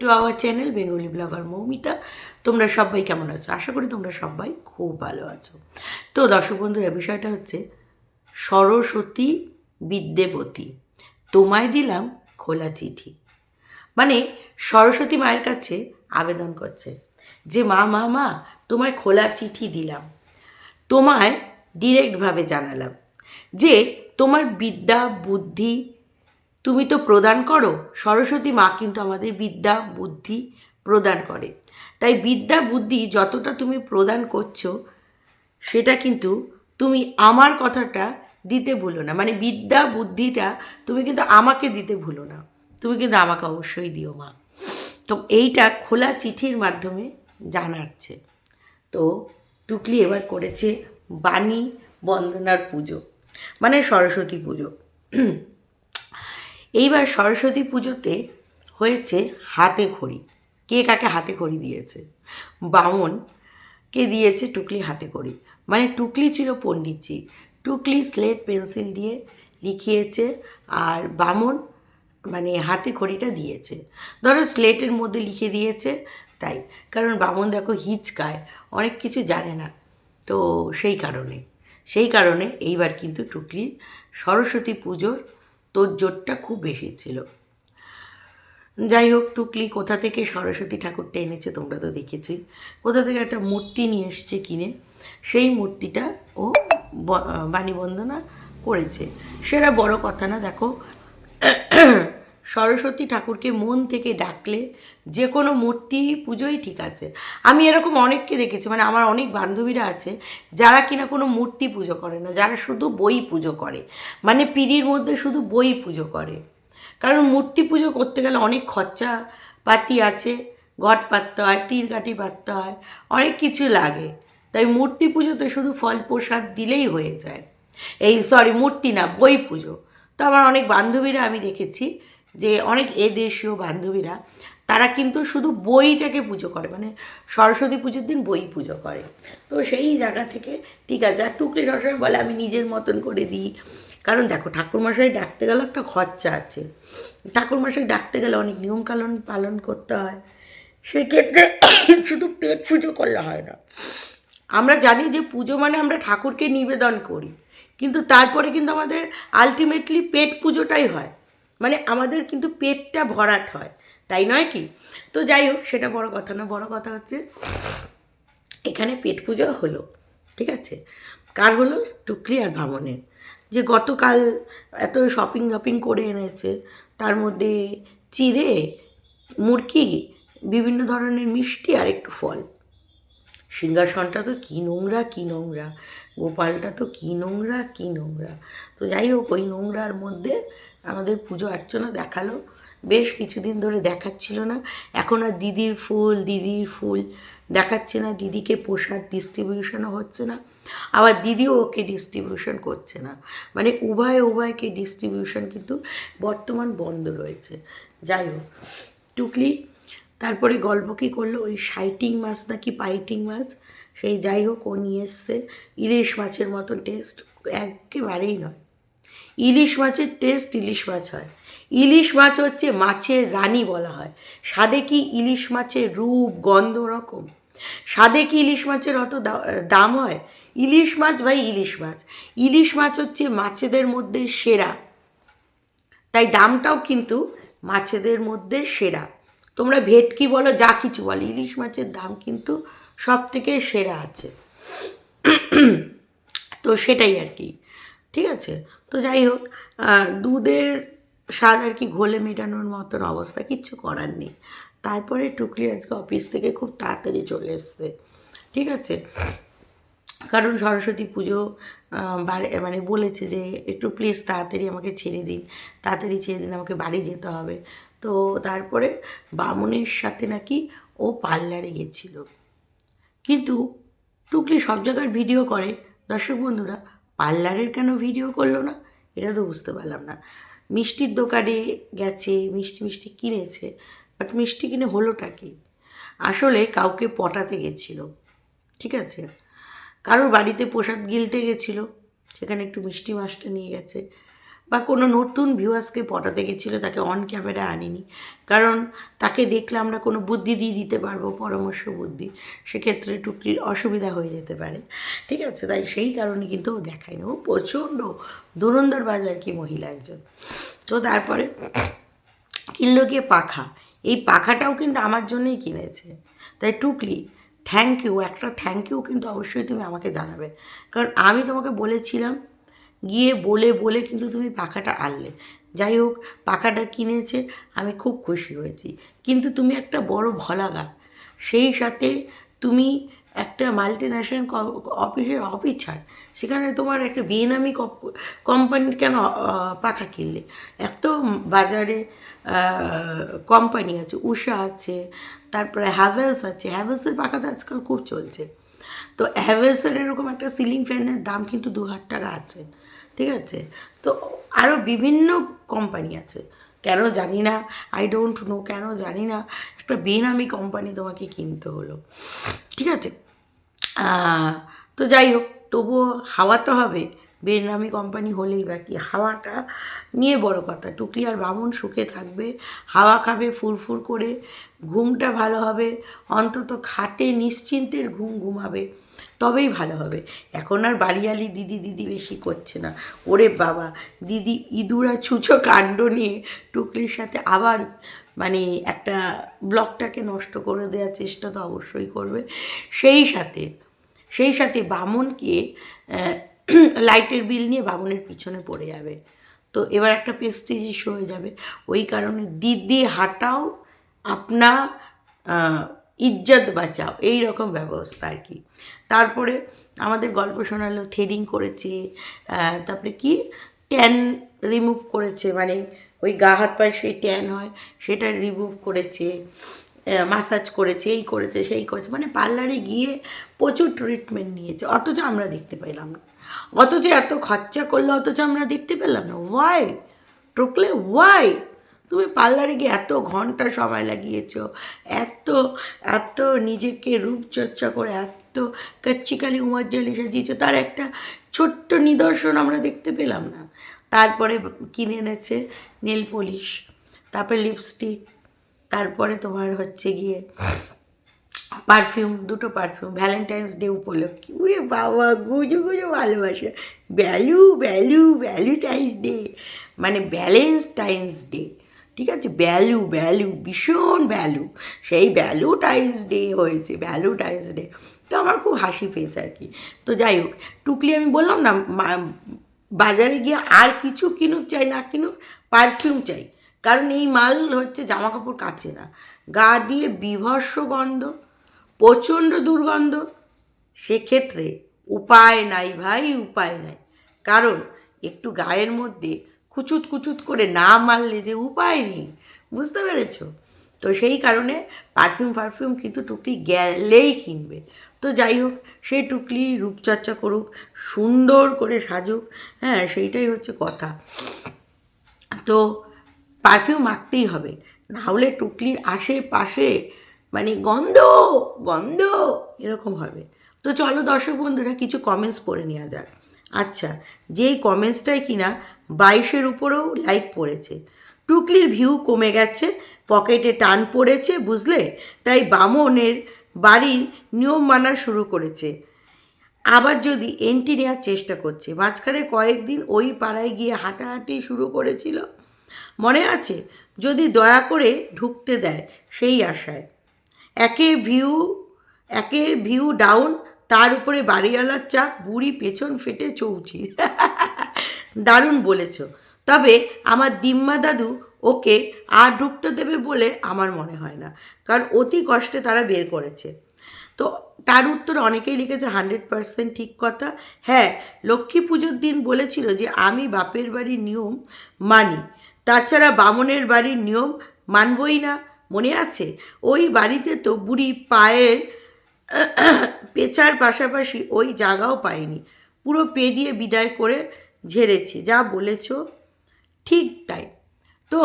To our channel Bengali blogger Moumita তোমরা সবাই কেমন আছো? আশা করি তোমরা সবাই খুব ভালো আছো। তো দর্শক বন্ধুরা, বিষয়টা হচ্ছে সরস্বতী বিদ্যাপতি। তোমায় দিলাম খোলা চিঠি। মানে সরস্বতী মায়ের কাছে আবেদন করছে যে, মা মা মা, তোমায় খোলা চিঠি দিলাম। তোমায় ডিরেক্টভাবে জানালাম যে, তোমার বিদ্যা, বুদ্ধি তুমি তো প্রদান করো, সরস্বতী মা কিন্তু আমাদের বিদ্যা, বুদ্ধি প্রদান করে। তাই বিদ্যা, বুদ্ধি যতটা তুমি প্রদান করছ, সেটা কিন্তু তুমি আমার কথাটা দিতে ভুলো না। মানে বিদ্যা, বুদ্ধিটা তুমি কিন্তু আমাকে দিতে ভুলো না। তুমি কিন্তু আমাকে অবশ্যই দিও মা। তো এইটা খোলা চিঠির মাধ্যমে জানাচ্ছে। তো টুকলি এবার করেছে বাণী বন্দনার পুজো মানে সরস্বতী পুজো। এইবার সরস্বতী পুজোতে হয়েছে হাতে খড়ি। কে কাকে হাতে খড়ি দিয়েছে? বামন কে দিয়েছে টুকলি হাতে খড়ি। মানে টুকলি ছিল পণ্ডিতজি। টুকলি, স্লেট, পেন্সিল দিয়ে লিখিয়েছে আর বামন মানে হাতে খড়িটা দিয়েছে। ধরো স্লেটের মধ্যে লিখে দিয়েছে তাই। কারণ বামন দেখো হিচকায়, অনেক কিছু জানে না। তো সেই কারণে সেই কারণে এইবার কিন্তু টুকলির সরস্বতী পুজোর তোর জোরটা খুব বেশি ছিল। যাই হোক, টুকলি কোথা থেকে সরস্বতী ঠাকুরটা এনেছে তোমরা তো দেখেছি। কোথা থেকে একটা মূর্তি নিয়ে এসছে কিনে, সেই মূর্তিটা ও বাণীবন্দনা করেছে। সেটা বড় কথা না, দেখো। সরস্বতী ঠাকুরকে মন থেকে ডাকলে যে কোনো মূর্তি পুজোই ঠিক আছে। আমি এরকম অনেককে দেখেছি মানে আমার অনেক বান্ধবীরা আছে, যারা কিনা কোনো মূর্তি পুজো করে না, যারা শুধু বই পুজো করে। মানে পিড়ির মধ্যে শুধু বই পুজো করে। কারণ মূর্তি পুজো করতে গেলে অনেক খরচা পাতি আছে, ঘট পাততে হয়, তীর কাঠি পাততে হয়, অনেক কিছু লাগে। তাই মূর্তি পুজোতে শুধু ফল প্রসাদ দিলেই হয়ে যায়। এই সরি মূর্তি না, বই পুজো। তো আমার অনেক বান্ধবীরা আমি দেখেছি যে অনেক এদেশীয় বান্ধবীরা, তারা কিন্তু শুধু বইটাকে পুজো করে মানে সরস্বতী পুজোর দিন বই পুজো করে। তো সেই জায়গা থেকে ঠিক আছে, আর টুকলি সবসময় বলে, আমি নিজের মতন করে দিই। কারণ দেখো, ঠাকুরমশাই ডাকতে গেলে একটা খরচা আছে। ঠাকুরমশাই ডাকতে গেলে অনেক নিয়মকানুন পালন করতে হয়। সেক্ষেত্রে শুধু পেট পুজো করলে হয় না। আমরা জানি যে পুজো মানে আমরা ঠাকুরকে নিবেদন করি, কিন্তু তারপরে কিন্তু আমাদের আলটিমেটলি পেট পুজোটাই হয়। মানে আমাদের কিন্তু পেটটা ভরাট হয়, তাই নয় কি? তো যাই হোক, সেটা বড় কথা না, বড় কথা হচ্ছে এখানে পেট পুজো হলো, ঠিক আছে? কার হলো? টুকরি আর ভামনের। যে গতকাল এত শপিং টপিং করে এনেছে, তার মধ্যে চিড়ে, মুরকি, বিভিন্ন ধরনের মিষ্টি আর একটু ফল। সিংহাসনটা তো কী নোংরা কী নোংরা। গোপালটা তো কী নোংরা কী নোংরা। তো যাই হোক, ওই নোংরার মধ্যে আমাদের পুজো অর্চনা দেখাল। বেশ কিছুদিন ধরে দেখাচ্ছিল না। এখন আর দিদির ফুল দিদির ফুল দেখাচ্ছে না। দিদিকে প্রসাদ ডিস্ট্রিবিউশনও হচ্ছে না। আবার দিদিও ওকে ডিস্ট্রিবিউশন করছে না। মানে উভয় উভয়কে ডিস্ট্রিবিউশন কিন্তু বর্তমান বন্ধ রয়েছে। যাই হোক, টুকলি তারপরে গল্প কী করল? ওই সাইটিং মাছ নাকি পাইটিং মাছ? সেই যাই হোক, ও নিয়ে এসছে। ইলিশ মাছের মতন টেস্ট একেবারেই নয়। ইলিশ মাছের টেস্ট ইলিশ মাছ হয়। ইলিশ মাছ হচ্ছে মাছের রানী বলা হয়। স্বাদে কি ইলিশ মাছের রূপ, গন্ধ রকম স্বাদে কি ইলিশ মাছের অত দাম হয়? ইলিশ মাছ ভাই ইলিশ মাছ। ইলিশ মাছ হচ্ছে মাছেদের মধ্যে সেরা। তাই দামটাও কিন্তু মাছেদের মধ্যে সেরা। তোমরা ভেটকি বলো, যা কিছু বলো, ইলিশ মাছের দাম কিন্তু সব থেকে সেরা আছে। তো সেটাই আর কি। ঠিক আছে? তো যাই হোক দুধের স্বাদ আর কি ঘোলে মেটানোর মতন অবস্থা কিচ্ছু করার নেই। তারপরে টুকলি আজকে অফিস থেকে খুব তাড়াতাড়ি চলে এসছে, ঠিক আছে? কারণ সরস্বতী পুজো মানে বলেছে যে একটু প্লিজ তাড়াতাড়ি আমাকে ছেড়ে দিন, তাড়াতাড়ি ছেড়ে দিন, আমাকে বাড়ি যেতে হবে। তো তারপরে বামুনের সাথে নাকি ও পার্লারে গেছিল। কিন্তু টুকলি সব জায়গার ভিডিও করে। দর্শক বন্ধুরা পার্লারের কেন ভিডিও করল না? এটা তো বুঝতে পারলাম না। মিষ্টির দোকানে গেছে, মিষ্টি মিষ্টি কিনেছে বাট মিষ্টি কিনে হলোটা কি? আসলে কাউকে পটাতে গেছিল, ঠিক আছে? কারোর বাড়িতে প্রসাদ গিলতে গেছিল, সেখানে একটু মিষ্টি মাছটা নিয়ে গেছে বা কোনো নতুন ভিউয়ার্সকে পটাতে গেছিল তাকে অন ক্যামেরা আনিনি। কারণ তাকে দেখলে আমরা কোনো বুদ্ধি দিয়ে দিতে পারব, পরামর্শ, বুদ্ধি। সেক্ষেত্রে টুকরির অসুবিধা হয়ে যেতে পারে। ঠিক আছে? তাই সেই কারণে কিন্তু ও দেখায়নি। ও প্রচণ্ড দুরন্দর বাজার কি মহিলা একজন। তো তারপরে কিনলো গিয়ে পাখা। এই পাখাটাও কিন্তু আমার জন্যই কিনেছে। তাই টুকলি থ্যাংক ইউ একটা থ্যাংক ইউ কিন্তু অবশ্যই তুমি আমাকে জানাবে। কারণ আমি তোমাকে বলেছিলাম গিয়ে বলে বলে কিন্তু তুমি পাখাটা আনলে। যাই হোক, পাখাটা কিনেছে, আমি খুব খুশি হয়েছি। কিন্তু তুমি একটা বড় ভলাগা সেই সাথে তুমি একটা মাল্টি ন্যাশনাল অফিসের অফিসার সেখানে তোমার একটা বেনামি কোম্পানির কেন পাখা কিনলে? এত বাজারে কোম্পানি আছে, উষা আছে, তারপরে হ্যাভেলস আছে। হ্যাভেলসের পাখা তো আজকাল খুব চলছে। তো হ্যাভেলসের এরকম একটা সিলিং ফ্যানের দাম কিন্তু দু হাজার টাকা আছে। ঠিক আছে? তো আরও বিভিন্ন কোম্পানি আছে। কেন জানি না? আই ডোন্ট নো কেন জানি না? একটা বেনামি কোম্পানি তোমাকে কিনতে হলো। ঠিক আছে? তো যাই হোক, তবুও হাওয়া তো হবে। বেনামি কোম্পানি হলেই বাকি হাওয়াটা নিয়ে বড় কথা। টুকলি আর বামুন সুখে থাকবে। হাওয়া খাবে, ফুরফুর করে। ঘুমটা ভালো হবে। অন্তত খাটে নিশ্চিন্তের ঘুম ঘুমাবে। তবেই ভালো হবে। এখন আর বাড়িয়ালি দিদি দিদি বেশি করছে না। ওরে বাবা, দিদি ইঁদুরা ছুঁচো কাণ্ড নিয়ে টুকলির সাথে আবার মানে একটা ব্লকটাকে নষ্ট করে দেওয়ার চেষ্টা তো অবশ্যই করবে। সেই সাথে সেই সাথে বামনকে লাইটের বিল নিয়ে বামনের পিছনে পড়ে যাবে। তো এবার একটা পেস্টিজ ইস্যু হয়ে যাবে। ওই কারণে দিদি হাটাও আপনা ইজ্জত বাঁচাও, এই রকম ব্যবস্থা আর কি। তারপরে আমাদের গল্প শোনালো থ্রেডিং করেছে তারপরে কি? ট্যান রিমুভ করেছে মানে ওই গা হাত পায়ে সেই ট্যান হয়, সেটা রিমুভ করেছে মাসাজ করেছে, এই করেছে, সেই করেছে মানে পার্লারে গিয়ে প্রচুর ট্রিটমেন্ট নিয়েছে, অথচ আমরা দেখতে পেলাম না। অথচ এত খরচা করল, অথচ আমরা দেখতে পেলাম না। ওয়াই টুকলে ওয়াই তুমি পার্লারে গিয়ে এত ঘণ্টা সময় লাগিয়েছ, এত এত নিজেকে রূপচর্চা করে, এত কাচ্চিকালি উমার সাজিয়েছো, তার একটা ছোট্ট নিদর্শন আমরা দেখতে পেলাম না। তারপরে কিনে এনেছে নেল পলিশ, তারপরে লিপস্টিক, তারপরে তোমার হচ্ছে গিয়ে পারফিউম, দুটো পারফিউম, ভ্যালেন্টাইন্স ডে উপলক্ষে। উরে বাবা, গুজো গুজো ভালোবাসা। ভ্যালু ভ্যালু, ভ্যালুটাইন্স ডে মানে ভ্যালেন্টাইন্স ডে। ঠিক আছে? ভ্যালু ভ্যালু ভীষণ ভ্যালু সেই ভ্যালুটাইন্স ডে হয়েছে ভ্যালুটাইন্স ডে তো আমার খুব হাসি পেয়েছে আর কি। তো যাই হোক, টুকলি আমি বললাম না বাজারে গিয়ে আর কিছু কিনুক চাই, না কিনুক পারফিউম চাই। কারণ এই মাল হচ্ছে জামা কাপড় কাছে না। গা দিয়ে বিভৎস গন্ধ, প্রচণ্ড দুর্গন্ধ। সেক্ষেত্রে উপায় নাই ভাই, উপায় নাই। কারণ একটু গায়ের মধ্যে কুচুত কুচুত করে না মারলে যে উপায় নেই, বুঝতে পেরেছ? তো সেই কারণে পারফিউম পারফিউম কিন্তু টুকলি গেলেই কিনবে। তো যাই হোক, সে টুকলি রূপচর্চা করুক, সুন্দর করে সাজুক হ্যাঁ সেইটাই হচ্ছে কথা। তো পারফিউম মাখতেই হবে, না হলে টুকলির আশেপাশে মানে গন্ধ গন্ধ এরকম হবে। তো চলো দর্শক বন্ধুরা, কিছু কমেন্টস পড়ে নেওয়া যাক। আচ্ছা যেই কমেন্টসটাই কিনা বাইশের উপরেও লাইক পড়েছে। টুকলির ভিউ কমে গেছে পকেটে টান পড়েছে, বুঝলে? তাই বামনের বাড়ির নিয়ম মানা শুরু করেছে। আবার যদি এন্ট্রি নেওয়ার চেষ্টা করছে, মাঝখানে কয়েকদিন ওই পাড়ায় গিয়ে হাঁটাহাঁটি শুরু করেছিল। মনে আছে? যদি দয়া করে ঢুকতে দেয়, সেই আশায়। একে ভিউ একে ভিউ ডাউন তার উপরে বাড়িওয়ালার চাপ, বুড়ি পেছন ফেটে চৌচি। দারুণ বলেছ। তবে আমার দিম্মা দাদু ওকে আর ঢুকতে দেবে বলে আমার মনে হয় না, কারণ অতি কষ্টে তারা বের করেছে। তো তার উত্তর অনেকেই লিখেছে, হান্ড্রেড পার্সেন্ট ঠিক কথা। হ্যাঁ লক্ষ্মী পুজোর দিন বলেছিল যে, আমি বাপের বাড়ির নিয়ম মানি, তাছাড়া বামনের বাড়ির নিয়ম মানবই না। মনে আছে? ওই বাড়িতে তো বুড়ি পায়ের পেছার পাশাপাশি ওই জায়গাও পায়নি পুরো পে দিয়ে বিদায় করে ঝেড়েছে, যা বলেছ ঠিক তাই। তো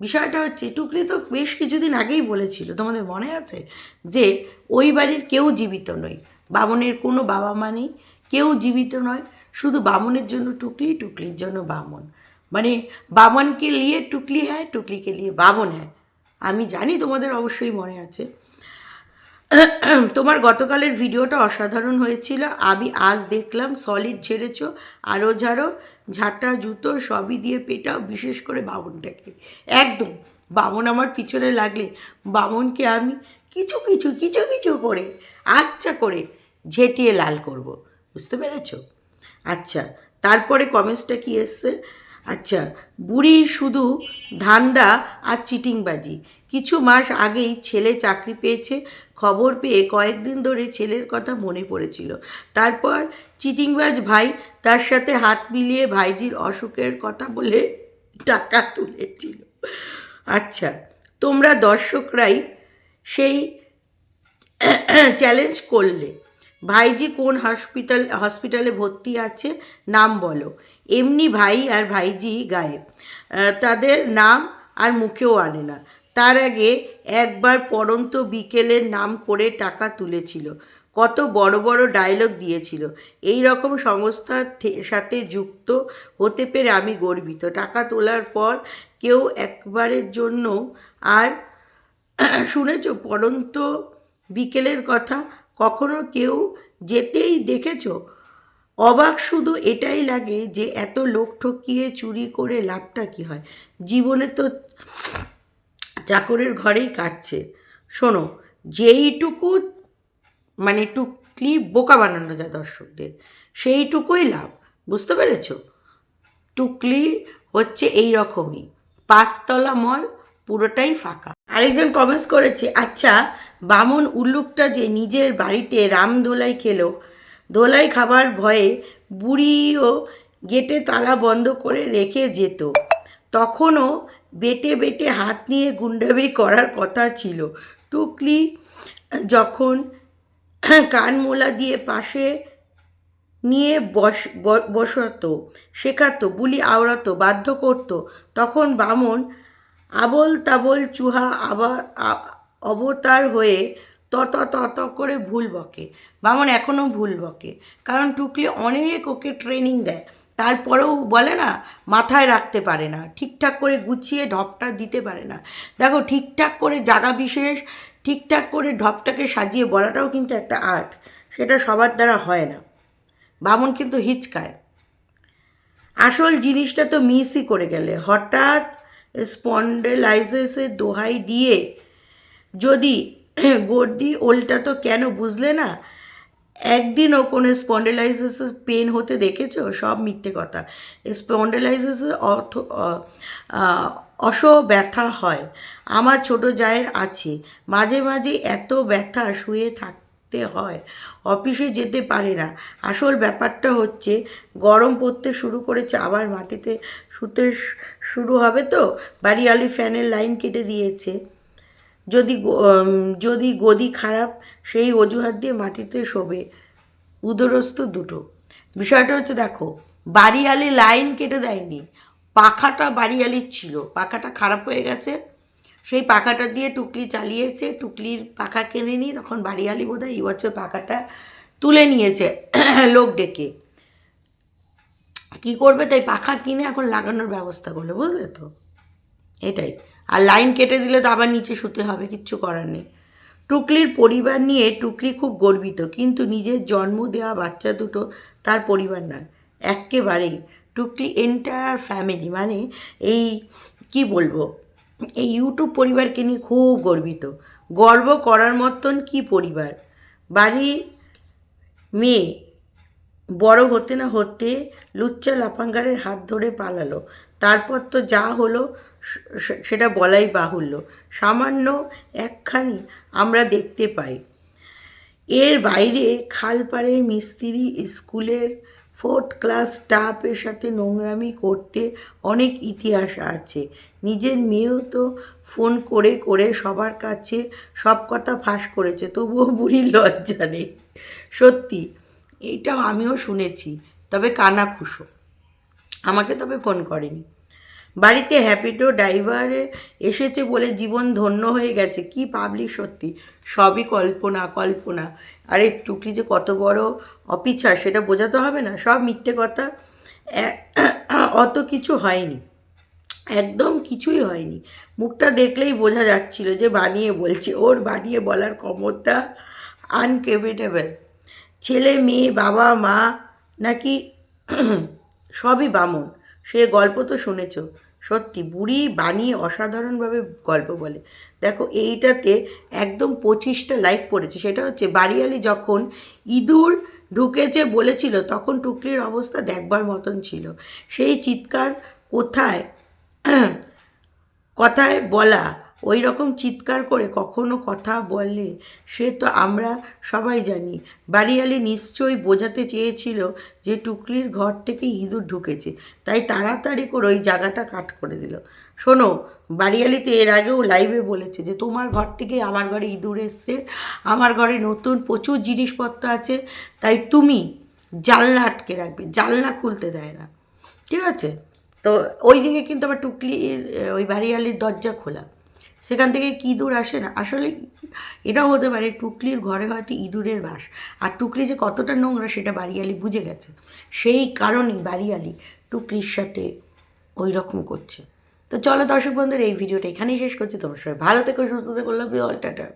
বিষয়টা হচ্ছে, টুকরি তো বেশ কিছুদিন আগেই বলেছিল, তোমাদের মনে আছে? যে ওই বাড়ির কেউ জীবিত নয় বামনের কোনো বাবা মা নেই, কেউ জীবিত নয়, শুধু বামনের জন্য টুকলি, টুকলির জন্য বামন। মানে বামনকে নিয়ে টুকলি হ্যায় টুকলিকে নিয়ে বামন হ্যায় আমি জানি তোমাদের অবশ্যই মনে আছে। তোমার গতকালের ভিডিওটা অসাধারণ হয়েছিল। আমি আজ দেখলাম সলিড ঝেড়েছ আরও ঝাড়ো, ঝাঁটা, জুতো সবই দিয়ে পেটাও, বিশেষ করে বামনটাকে। একদম, বামন আমার পিছনে লাগলে, বামনকে আমি কিছু কিছু কিছু কিছু করে আচ্ছা করে ঝেঁটিয়ে লাল করব। বুঝতে পেরেছ? আচ্ছা তারপরে কমেন্টসটা কি এসছে? আচ্ছা বুড়ি শুধু ধান্দা আর চিটিংবাজি। কিছু মাস আগেই ছেলে চাকরি পেয়েছে খবর পেয়ে কয়েকদিন ধরে ছেলের কথা মনে পড়েছিল। তারপর চিটিংবাজ ভাই তার সাথে হাত মিলিয়ে ভাইজির অসুখের কথা বলে টাকা তুলেছিল। আচ্ছা তোমরা দর্শকরাই সেই চ্যালেঞ্জ করলে। ভাইজি কোন হসপিটাল হসপিটালে ভর্তি আছে নাম বলো। এমনি ভাই আর ভাইজি আহ, তাদের নাম আর মুখেও আনে না। তার আগে একবার পড়ন্ত বিকেলের নাম করে টাকা তুলেছিল। কত বড় বড় ডায়লগ দিয়েছিল। এই রকম সংস্থার সাথে যুক্ত হতে পেরে আমি গর্বিত। টাকা তোলার পর কেউ একবারের জন্য আর শুনেছ পড়ন্ত বিকেলের কথা? কখনো কেউ যেতেই দেখেছ? অবাক শুধু এটাই লাগে যে এত লোক ঠকিয়ে চুরি করে লাভটা কি হয়? জীবনে তো চাকরের ঘরেই কাটছে। শোনো, যেইটুকু মানে টুকলি বোকা বানানো যায় দর্শকদের, সেইটুকুই লাভ, বুঝতে পেরেছ? টুকলি হচ্ছে এই রকমই পাঁচতলা মল পুরোটাই ফাঁকা। আরেকজন কমেন্টস করেছে আচ্ছা বামন উল্লুকটা যে নিজের বাড়িতে রাম দোলাই খেলো দোলাই খাবার ভয়ে বুড়িও গেটে তালা বন্ধ করে রেখে যেত, তখনও বেটে বেটে হাত নিয়ে গুন্ডাবি করার কথা ছিল। টুকলি যখন কানমোলা দিয়ে পাশে নিয়ে বস বসাতো, শেখাতো, বুলি আওড়াতো, বাধ্য করতো, তখন বামন আবল তাবল চুহা আবার অবতার হয়ে তত তত করে ভুল বকে। বামন এখনও ভুল বকে, কারণ টুকলি অনেক ওকে ট্রেনিং দেয়। তারপরেও বলে না, মাথায় রাখতে পারে না, ঠিকঠাক করে গুছিয়ে ঢপটা দিতে পারে না। দেখো, ঠিকঠাক করে জায়গা বিশেষ, ঠিকঠাক করে ঢপটাকে সাজিয়ে বলাটাও কিন্তু একটা আর্ট, সেটা সবার দ্বারা হয় না। বামন কিন্তু হিচকায়। আসল জিনিসটা তো মিসই করে গেলে। হঠাৎ স্পন্ডেলাইসিসের দোহাই দিয়ে যদি গর্দি ওলটা তো কেন বুঝলে না একদিনও কোনো স্পন্ডেলাইসিসের পেন হতে দেখেছ? সব মিথ্যে কথা। স্পন্ডেলাইসিসের অর্থ অস ব্যথা হয়। আমার ছোট জায়ের আছে। মাঝে মাঝে এত ব্যথা শুয়ে থাকতে হয়। অফিসে যেতে পারে না। আসল ব্যাপারটা হচ্ছে, গরম পড়তে শুরু করেছে। আবার মাটিতে শুতে শুরু হবে তো? বাড়িয়ালি ফ্যানের লাইন কেটে দিয়েছে। যদি যদি গদি খারাপ, সেই অজুহাত দিয়ে মাটিতে শোবে। উদরস্থ দুটো। বিষয়টা হচ্ছে, দেখো, বাড়িয়ালি লাইন কেটে দেয়নি। পাখাটা বাড়িয়ালির ছিল। পাখাটা খারাপ হয়ে গেছে। সেই পাখাটা দিয়ে টুকলি চালিয়েছে। টুকলির পাখা কেনেনি। তখন বাড়িয়ালি বোধ হয় এই বছর পাখাটা তুলে নিয়েছে লোক ডেকে। কি করবে? তাই পাখা কিনে এখন লাগানোর ব্যবস্থা করল, বুঝলে তো? এটাই। আর লাইন কেটে দিলে তো আবার নিচে শুতে হবে, কিচ্ছু করার নেই। টুকলির পরিবার নিয়ে টুকলি খুব গর্বিত, কিন্তু নিজের জন্ম দেওয়া বাচ্চা দুটো তার পরিবার নয় একেবারেই টুকলি এন্টায়ার ফ্যামিলি মানে এই, কি বলব, এই ইউটিউব পরিবারকে নিয়ে খুব গর্বিত। গর্ব করার মতন কি পরিবার? বাড়ি মেয়ে, বড় হতে না হতে লুচ্চা লাফাঙ্গারের হাত ধরে পালালো। তারপর তো যা হলো সেটা বলাই বাহুল্য। সামান্য একখানি আমরা দেখতে পাই। এর বাইরে খালপাড়ের মিস্ত্রি, স্কুলের ফোর্থ ক্লাস স্টাফের সাথে নোংরামি করতে অনেক ইতিহাস আছে। নিজের মেয়েও তো ফোন করে করে সবার কাছে সব কথা ফাঁস করেছে, তবুও বুড়ির লজ্জা নেই। সত্যি এইটাও আমিও শুনেছি, তবে কানা খুশো। আমাকে তবে ফোন করেনি। বাড়িতে হ্যাপিটো ড্রাইভারে এসেছে বলে জীবন ধন্য হয়ে গেছে। কি পাবলিক সত্যি? সবই কল্পনা কল্পনা। আরে টুকলি যে কত বড় অপিচার সেটা বোঝাতে হবে না, সব মিথ্যে কথা। অত কিছু হয়নি। একদম কিছুই হয়নি। মুখটা দেখলেই বোঝা যাচ্ছিল যে বানিয়ে বলছে, ওর বানিয়ে বলার ক্ষমতা আনকেভেটেবল ছেলে, মেয়ে, বাবা, মা, নাকি সবই বামন? সে গল্প তো শুনেছ। সত্যি বুড়ি বানিয়ে অসাধারণভাবে গল্প বলে। দেখো, এইটাতে একদম পঁচিশটা লাইক পড়েছে। সেটা হচ্ছে, বাড়িয়ালি যখন ইঁদুর ঢুকেছে বলেছিল, তখন টুকরির অবস্থা দেখবার মতন ছিল। সেই চিৎকার কোথায়, কথায় বলা ওই রকম চিৎকার করে কখনো কথা বললে সে তো আমরা সবাই জানি। বাড়িয়ালি নিশ্চয়ই বোঝাতে চেয়েছিল যে টুকলির ঘর থেকে ইঁদুর ঢুকেছে, তাই তাড়াতাড়ি করে ওই জায়গাটা কাট করে দিল। শোনো, বাড়িয়ালিতে এর আগেও লাইভে বলেছে যে, তোমার ঘর থেকে আমার ঘরে ইঁদুর এসছে, আমার ঘরে নতুন প্রচুর জিনিসপত্র আছে, তাই তুমি জানলা আটকে রাখবে, জানলা খুলতে দেয় না। ঠিক আছে? তো ওই দিকে কিন্তু আবার টুকলির, ওই বাড়িয়ালির দরজা খোলা। সেখান থেকে কি ইঁদুর আসে না? আসলে এটাও হতে পারে টুকলির ঘরে হয়তো ইঁদুরের বাস। আর টুকলি যে কতটা নোংরা সেটা বাড়িয়ালি বুঝে গেছে। সেই কারণেই বাড়িয়ালি টুকলির সাথে ওই রকম করছে। তো চলো দর্শক বন্ধুরা, এই ভিডিওটা এখানেই শেষ করছি। তোমার সবাই ভালো থেকো, সুস্থ থেকো লাভ ইউ অল টাটা।